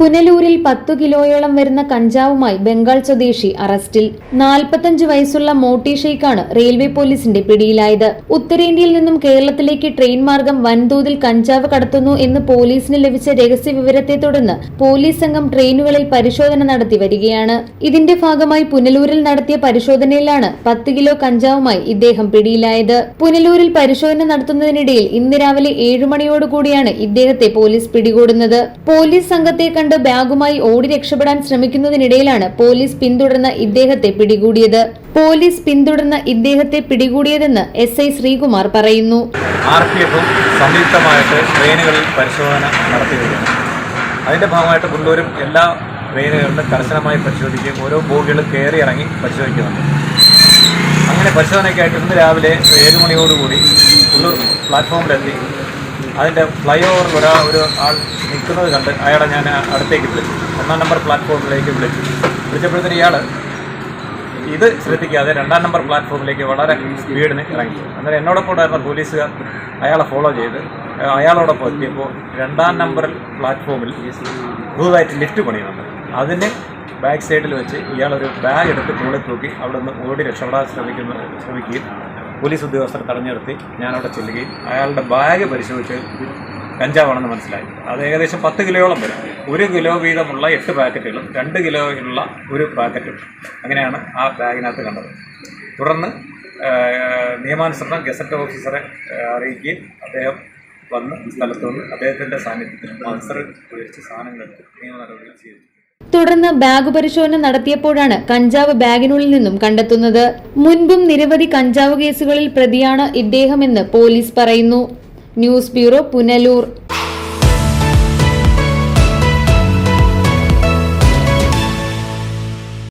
പുനലൂരിൽ പത്തു കിലോയോളം വരുന്ന കഞ്ചാവുമായി ബംഗാൾ സ്വദേശി അറസ്റ്റിൽ. നാൽപ്പത്തഞ്ച് വയസ്സുള്ള മോട്ടി ഷെയ്ഖാണ് റെയിൽവേ പോലീസിന്റെ പിടിയിലായത്. ഉത്തരേന്ത്യയിൽ നിന്നും കേരളത്തിലേക്ക് ട്രെയിൻ മാർഗം വൻതോതിൽ കഞ്ചാവ് കടത്തുന്നു എന്ന് പോലീസിന് ലഭിച്ച രഹസ്യ വിവരത്തെ തുടർന്ന് പോലീസ് സംഘം ട്രെയിനുകളിൽ പരിശോധന നടത്തി വരികയാണ്. ഇതിന്റെ ഭാഗമായി പുനലൂരിൽ നടത്തിയ പരിശോധനയിലാണ് പത്ത് കിലോ കഞ്ചാവുമായി ഇദ്ദേഹം പിടിയിലായത്. പുനലൂരിൽ പരിശോധന നടത്തുന്നതിനിടയിൽ ഇന്ന് രാവിലെ ഏഴു മണിയോടുകൂടിയാണ് ഇദ്ദേഹത്തെ പോലീസ് പിടികൂടുന്നത്. പോലീസ് സംഘത്തെ ബാഗുമായി ഓടി രക്ഷപ്പെടാൻ ശ്രമിക്കുന്നതിനിടയിലാണ് പോലീസ് പിന്തുടർന്ന ഇദ്ദേഹത്തെ പിടികൂടിയത്. പോലീസ് പിന്തുടർന്ന ഇദ്ദേഹത്തെ പിടികൂടിയതെന്ന് എസ് ഐ ശ്രീകുമാർ പറയുന്നു. ആർ പി എഫും സംയുക്തമായിട്ട് ട്രെയിനുകളിൽ പരിശോധന നടത്തിയിട്ടുണ്ട് അതിന്റെ ഭാഗമായിട്ട് പുല്ലൂരും എല്ലാ ട്രെയിനുകളിലും കർശനമായി പരിശോധിക്കുകയും ഓരോ ബോഗികളും കയറി ഇറങ്ങി പരിശോധിക്കുന്നുണ്ട്. അങ്ങനെ പരിശോധനയ്ക്കായിട്ട് ഇന്ന് രാവിലെ ഏഴ് മണിയോടുകൂടി പുല്ലൂർ പ്ലാറ്റ്ഫോമിലെത്തി. അതിന്റെ ഫ്ലൈ ഓവറിൽ ഒരാ ഒരു ആൾ നിൽക്കുന്നത് കണ്ട് അയാളെ ഞാൻ അടുത്തേക്ക് വിളിച്ചു. ഒന്നാം നമ്പർ പ്ലാറ്റ്ഫോമിലേക്ക് വിളിച്ചു. വിളിച്ചപ്പോഴത്തേന് ഇയാൾ ഇത് ശ്രദ്ധിക്കാതെ രണ്ടാം നമ്പർ പ്ലാറ്റ്ഫോമിലേക്ക് വളരെ സ്പീഡിന് ഇറങ്ങി. അന്നേരം എന്നോടൊപ്പം ഉണ്ടായിരുന്ന പോലീസുകാർ അയാളെ ഫോളോ ചെയ്ത് അയാളോടൊപ്പം എത്തിയപ്പോൾ രണ്ടാം നമ്പർ പ്ലാറ്റ്ഫോമിൽ പുതുതായിട്ട് ലിഫ്റ്റ് പണിയുന്നുണ്ട്. അതിന് ബാക്ക് സൈഡിൽ വെച്ച് ഇയാളൊരു ബാഗ് എടുത്ത് മുകളിൽ തൂക്കി അവിടെ നിന്ന് ഓടി രക്ഷപ്പെടാൻ ശ്രമിക്കുന്ന ശ്രമിക്കുകയും പോലീസ് ഉദ്യോഗസ്ഥർ തടഞ്ഞു ഞാനവിടെ ചെല്ലുകയും അയാളുടെ ബാഗ് പരിശോധിച്ച് കഞ്ചാവാണെന്ന് മനസ്സിലായി. അത് ഏകദേശം പത്ത് കിലോയോളം വരും. ഒരു കിലോ വീതമുള്ള എട്ട് പാക്കറ്റുകളും രണ്ട് കിലോയുള്ള ഒരു പാക്കറ്റും. അങ്ങനെയാണ് ആ ബാഗിനകത്ത് കണ്ടത്. തുടർന്ന് നിയമാനുസരണം ഗസറ്റ് ഓഫീസറെ അറിയിക്കുകയും അദ്ദേഹം വന്ന് സ്ഥലത്തുനിന്ന് അദ്ദേഹത്തിന്റെ സാന്നിധ്യത്തിൽ മത്സരം ഉപയോഗിച്ച് സാധനങ്ങളെടുത്ത് നിയമ നടപടികൾ സ്വീകരിച്ചു. തുടർന്ന് ബാഗ് പരിശോധന നടത്തിയപ്പോഴാണ് കഞ്ചാവ് ബാഗിനുള്ളിൽ നിന്നും കണ്ടെത്തുന്നത്. മുൻപും നിരവധി കഞ്ചാവ് കേസുകളിൽ പ്രതിയാണ് ഇദ്ദേഹമെന്ന് പോലീസ് പറയുന്നു. News bureau Punalur.